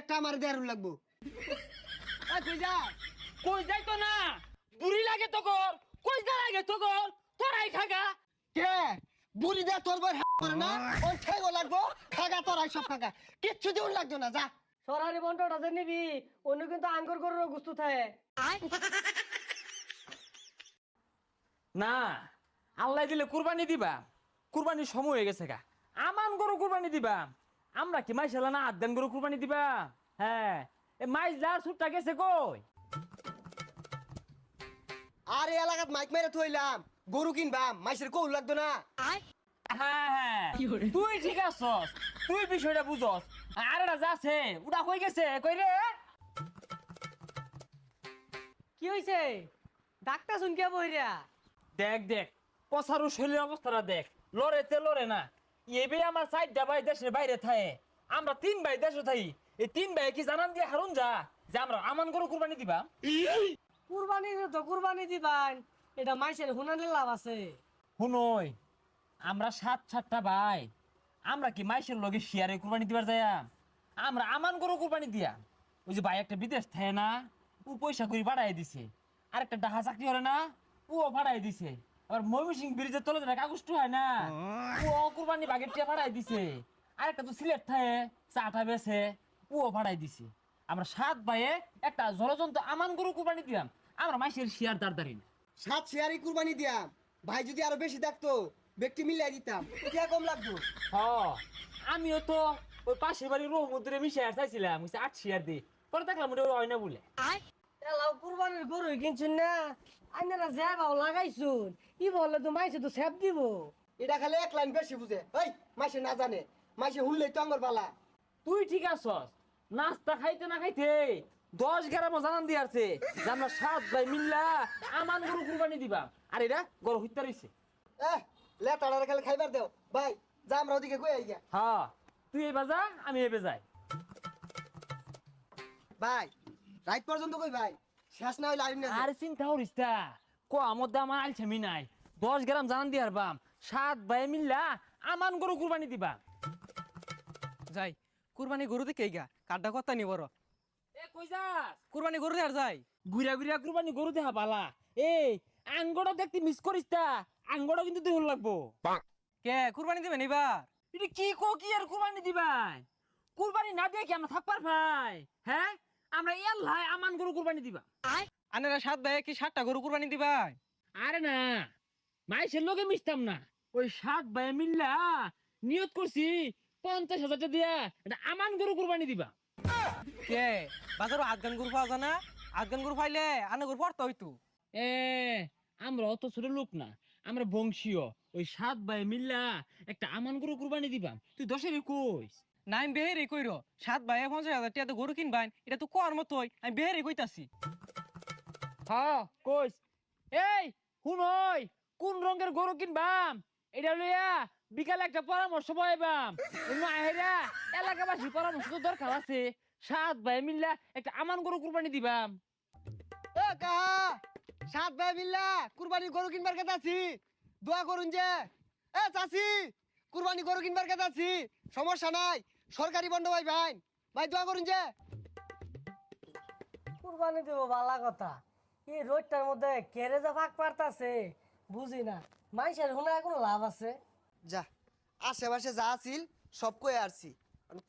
একটা আমার দেয়ার লাগবো। কই যা? কই যাই তো না? বুড়ি লাগে তো কর কই যা লাগে তো কর তোরাই খাগা। কে? বুড়ি দে তোর বই করে না? ওই ঠেগো লাগবো খাগা তোরাই সব খাগা। কিচ্ছু দিউন লাগতো না যা। সরারি বন্টটা যে নিবি অন্য কিন্তু আঙ্গুর গরুর গুস্তু থাকে। না আল্লাহ দিলে কুরবানি দিবা। কুরবানির সময় হয়ে গেছে গা। আমান গরু কুরবানি দিবা। আমরা কি মাইশ না আদান গরু কুরবানি দিবা? হ্যাঁ। এ মাইশ যার সুটটা গেছে কই? আর এই এলাকাত মাইক মেরে থইলাম। গরু কিনবাম মাইসের কৌল লাগতো না। হ্যাঁ হ্যাঁ। তুই ঠিক আছস তুই বিষয়টা বুঝস। আর এটা যাচ্ছে ওটা কই গেছে কই রে? কি হইছে? ডাক্তার শুন কে বইরা? দেখ দেখ পসারু শরীরের অবস্থাটা দেখ। লড়ে তে লড়ে না। এবে আমার চারটা ভাই দেশের বাইরে থাকে। আমরা তিন ভাই দেশে থাকি। এই তিন ভাই কি জানান দিয়ে হারুন যা যে আমরা আমান গরু কুরবানি দিবা। কুরবানি তো কুরবানি দিবান এটা মাইসের হুনানের লাভ আছে। শুনই আমরা সাত সাতটা ভাই। আমরা কি মাইসের লগে শিয়ারে কুরবানি দিবার যায় আমরা আমান গরু কুরবানি দিয়া। ওই যে ভাই একটা বিদেশ থাকে না ও পয়সা করে বাড়াই দিছে। আর একটা ডাহা চাকরি হলে না ও বাড়াই দিছে। আবার ময়মনসিং ব্রিজের তলে যেটা কাগজটা হয় না। ও কুরবানি বাগের টিয়া বাড়াই দিছে। আর একটা তো সিলেট থাকে চাটা বেছে ও বাড়াই দিছে। আমরা সাত ভাইয়ে একটা জলজন্ত আমান গরু কুরবানি দিলাম। আমরা মাইসের শিয়ার দাঁড় না সাত শেয়ারই কুরবানি দিয়াম। ভাই যদি আরও বেশি থাকতো ব্যক্তি মিলাই দিতাম। কে কম লাগতো হ আমিও তো ওই পাশের বাড়ির রহমতুরে মিশে আর চাইছিলাম আট শেয়ার দি। পরে দেখলাম ওটা হয় না বলে। এলাও কুরবানির গরু কিনছুন না? আইনারা যা বাও লাগাইছুন। ই বলে তো মাইসে তো সেপ দিব। এটা খালি এক লাইন বেশি বুঝে। ওই মাসে না জানে। মাসে হুনলেই তো আঙ্গর বালা। তুই ঠিক আছস? নাস্তা খাইতে না খাইতে দশ গ্রাম জানান দিয়ে আছে যে আমরা সাত ভাই মিল্লা আমান গরু কুরবানি দিবা। আর এটা গরু হইতে রইছে। এহ লেটাড়ার খালি খাইবার দেও। ভাই যা আমরা ওদিকে কই আইগা। হ্যাঁ তুই এবার যা আমি এবে যাই। ভাই রাত পর্যন্ত কই ভাই? শেষ না হইলে আইন না আর চিন্তা করিস তা ক আমার দাম আমার আলছামি নাই। দশ গ্রাম জানান দিয়ে হারবাম সাত ভাই মিল্লা আমান গরু কুরবানি দিবা। যাই কুরবানি গরু দেখে গা কাড্ডা কথা নি বড়। এ কই যাস? কুরবানি গরু আর যাই। ঘুরা ঘুরা কুরবানি গরু দেখা পালা এই আঙ্গটা দেখতে মিস করিস তা। আঙ্গটা কিন্তু দেহ লাগবো। কে কুরবানি দিবেন এবার এটা কি কো কি আর কুরবানি দিবাই? কুরবানি না দিয়ে কি আমরা থাকবার ভাই? হ্যাঁ? আমরা এল্লাই আমান গরু কুরবানি দিবা। আনেরা সাত ভাই কি সাতটা গরু কুরবানি দিবা? আরে না মাইসের লোকে মিশতাম না। ওই সাত ভাই মিল্লা নিয়ত করছি পঞ্চাশ হাজার টাকা দিয়া এটা আমান গরু কুরবানি দিবা। কে? বাজারও গরু পাওয়া যায় না? গরু পাইলে আনে গরু পড়তে হইতো এ আমরা অত ছোট লোক না আমরা বংশীয়। ওই সাত ভাই মিল্লা একটা আমান গরু কুরবানি দিবাম তুই দশের কইস। না আমি বেহেরে কইর সাত ভাই পঞ্চাশ হাজার টাকা গরু কিনবাইন এটা তো কর মতোই আমি বেহেরে কইতাছি। হ্যাঁ কইস। এই শুন ওই কোন রঙের গরু কিনবাম? এটা লইয়া বিকালে একটা পরামর্শ পাইবাম। আহেরা এলাকাবাসী পরামর্শ তো দরকার আছে। সাত ভাই মিল্লা একটা আমান গরু কুরবানি দিবাম। এ কাহা সাত ভাই মিল্লা কুরবানি গরু কিনবার কথা আছি? দোয়া করুন যে। এ চাচি কুরবানি গরু কিনবার কথা আছি। সমস্যা নাই সরকারি বন্ধ ভাই ভাই। ভাই দোয়া করুন যে। কুরবানি দিব বালা কথা। এই রোডটার মধ্যে কেড়ে যা ফাঁক পারতাছে বুঝি না। মাইসের হুনায় কোনো লাভ আছে? যা আশেপাশে যা আছিল সব কই আসছি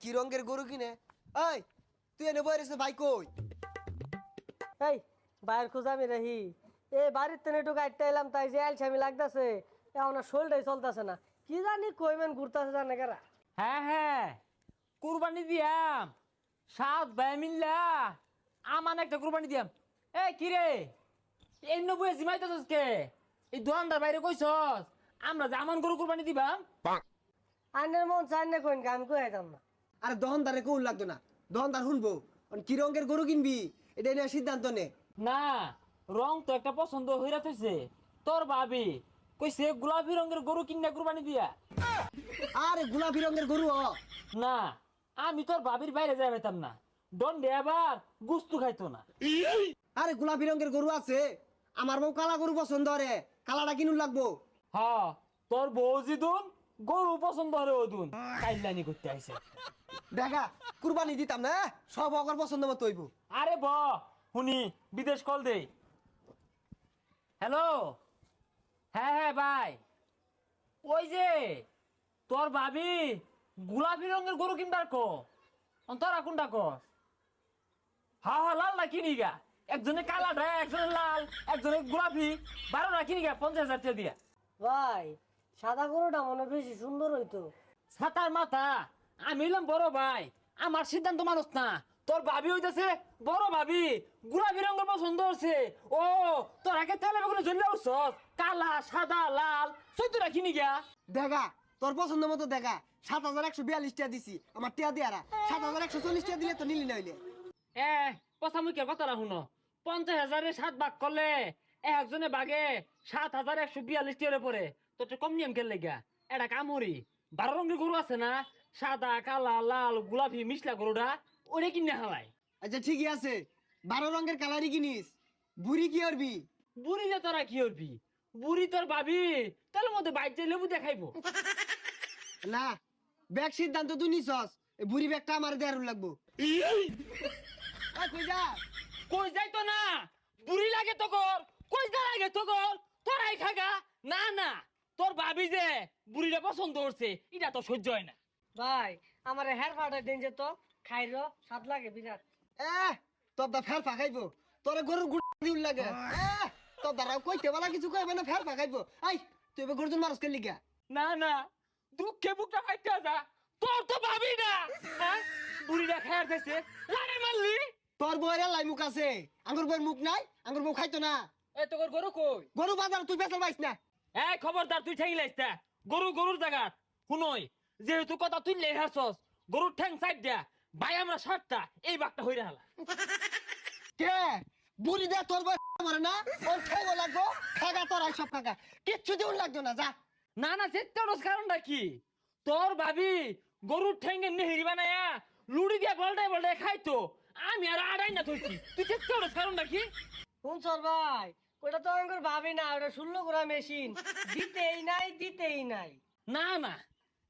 কি রঙের গরু কিনে? এই তুই এনে বই রেছে ভাই কই? এই বাইরের খোঁজ আমি রাহি এ বাড়ির তেনে একটু গাড়িটা এলাম তাই যে আলছামি লাগতাছে। এখন শোলটাই চলতেছে না। কি জানি কইমেন ঘুরতেছে জানে কেরা? হ্যাঁ হ্যাঁ। কুরবানি দিয়াম। সাত ভাই মিল্লা আমান একটা কুরবানি দিয়াম। এ কি রে? এই নব্বই জিমাইতেছস কে? এই দোকানদার বাইরে কইছস আমরা যে আমান গরু কুরবানি দিবাম। আইনের মন চাই না কইন আমি কই আইতাম না। আরে দহনদারে কৌল লাগতো না। দহনদার শুনব অন কি রঙের গরু কিনবি? এটা নিয়ে সিদ্ধান্ত নে। না রং তো একটা পছন্দ হইরা থইছে। তোর ভাবি কইছে গোলাপি রঙের গরু কিনা কুরবানি দিয়া। আরে গোলাপি রঙের গরু হ। না আমি তোর ভাবির বাইরে যাই পাইতাম না। দণ্ডে আবার গুস্তু খাইতো না। আরে গোলাপি রঙের গরু আছে। আমার বউ কালা গরু পছন্দ রে কালাটা কিনুন লাগবো। হ তোর বউ জিদুন গরু পছন্দ হরে ওদুন। কাইলানি করতে আইছে। দেখা কুরবানি দিতাম না সব অগর পছন্দ মতো হইব। আরে ব শুনি বিদেশ কল দে। হ্যালো? হ্যাঁ হ্যাঁ ভাই। ওই যে তোর ভাবি গোলাপি রঙের গরু কিনবার কো? তোরা কোনটা কস হা হা লাল না কিনি গা? একজনে কালা ড্রাই একজনে লাল একজনে গোলাপি বারো না কিনি গা পঞ্চাশ হাজার টাকা দিয়া। ভাই সাদা গরুটা মনে বেশি সুন্দর হইতো। ছাতার মাথা আমি হইলাম বড় ভাই আমার সিদ্ধান্ত মানুষ না। তোর ভাবি হইতেছে বড় ভাবি গোলাপি রঙের পছন্দ হচ্ছে ও তোর আগে তেলে বেগুনে জ্বললে উঠছস কালা সাদা লাল চৈতরা কিনি গিয়া দেখা তোর পছন্দ মতো দেখা সাত হাজার একশো বিয়াল্লিশ টাকা দিছি আমার টিয়া দিয়ারা সাত হাজার একশো চল্লিশ টাকা দিলে তো নিলি নইলে এ পচা মুখের কথা শুনো। পঞ্চাশ হাজারে সাত ভাগ করলে একজনে বাগে সাত হাজার একশো বিয়াল্লিশ টিয়ারে পরে তোর তো কম নিয়ম খেললে গা এটা কামড়ি। বারো রঙের গরু আছে না? সাদা কালা লাল গোলাপি মিশলা গরুটা ওরে কিনে হালায়। আচ্ছা ঠিকই আছে। বারো রঙের কালারই কিনিস। বুড়ি কি করবি? বুড়ি যে তোরা কি করবি? বুড়ি তোর ভাবি তাহলে মধ্যে বাইক লেবু দেখাইবো না ব্যাগ সিদ্ধান্ত তুই নিছস। এই বুড়ি ব্যাগটা আমার দেয়ার লাগবো। কই যা? কই যাই তো না? বুড়ি লাগে তো কর। কই যা লাগে তো কর। তোরাই খাগা। না না। তোর ভাবি যে বুড়িটা পছন্দ করছে এটা তো সহ্য হয় না। ভাই আমার হেয়ার ফাটা দিন যে তো। খাইর স্বাদ লাগে বিরাট। এ তোর দা ফের ফাঁকাইবো তোর গরুর গুড় দিউল লাগে। এ তোর দ্বারা কইতে বলা কিছু কইবে না ফের ফাঁকাইবো আই তুই এবার গরুজন মানুষ কে লিগা? না না দুঃখে বুকটা ফাইটা যা। তোর তো ভাবি না। হ্যাঁ? বুড়িটা খায়ার যাইছে লারে মারলি? তোর বউয়ের লাই মুখ আছে। আঙ্গুর বউয়ের মুখ নাই আঙ্গুর বউ খাইতো না। এ তোর গরু কই? গরু বাজার তুই বেচার পাইস না। এই খবরদার তুই ঠেঙ্গি লাইস না গরু গরুর জায়গা শুনই যেহেতু কথা তুই লে হাসস গরুর ঠ্যাং সাইড দিয়া ভাই আমরা সাতটা এই বাঘটা হইরা হালা। কে? বুড়ি দে তোর মরে না। ওর লাগবো খাগা তোর সব খাগা কিচ্ছু দিউন লাগতো না যা। না না কারণটা কি? তোর ভাবি গরুর ঠ্যাঙ্গে নেহেরি বানায়া লুড়ি দিয়া বলটাই বলটাই খাইতো। আমি আর আড়াই না তুই চেত্তরস কারণটা কি? শুন সর ভাই ওটা তো আমার ভাবি না ওটা ষোলো গোড়া মেশিন। দিতেই নাই দিতেই নাই। না না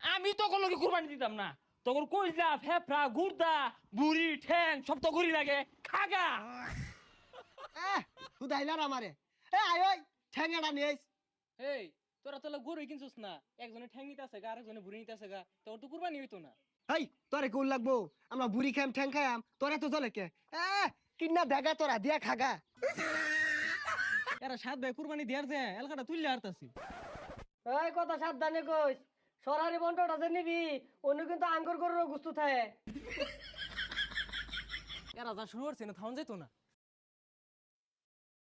আমি তখন লোকে কুরবানি দিতাম না। তখন কইলা ফেফড়া গুর্দা বুড়ি ঠ্যাং সব তো গড়ি লাগে। খাগা। হুদাইলার আমারে। এ আয় ওই ঠ্যাঙ্গাটা নিয়েস এই তোরা তো গরু কিনছিস না। একজনে ঠ্যাং নিতে আছে গা আরেকজনে বুড়ি নিতে আছে গা। তোর তো কুরবানি হইতো না। হেই তোরে কোন লাগবো? আমরা বুড়ি খাম ঠ্যাং খাইম তোরে তো চলে কে? এ কিন্না দেখা তোরা দিয়া খাগা এরা সাত ভাই কুরবানি দেয়ার যে এলাকাটা তুললে হারতাছি। এই কথা সাবধানে কইস। সরারি বন্টটা যে নিবি অন্য কিন্তু আঙ্গুর গরুর গুস্তু থাকে। এরা যা শুরু করছে না থাউন যাইতো না।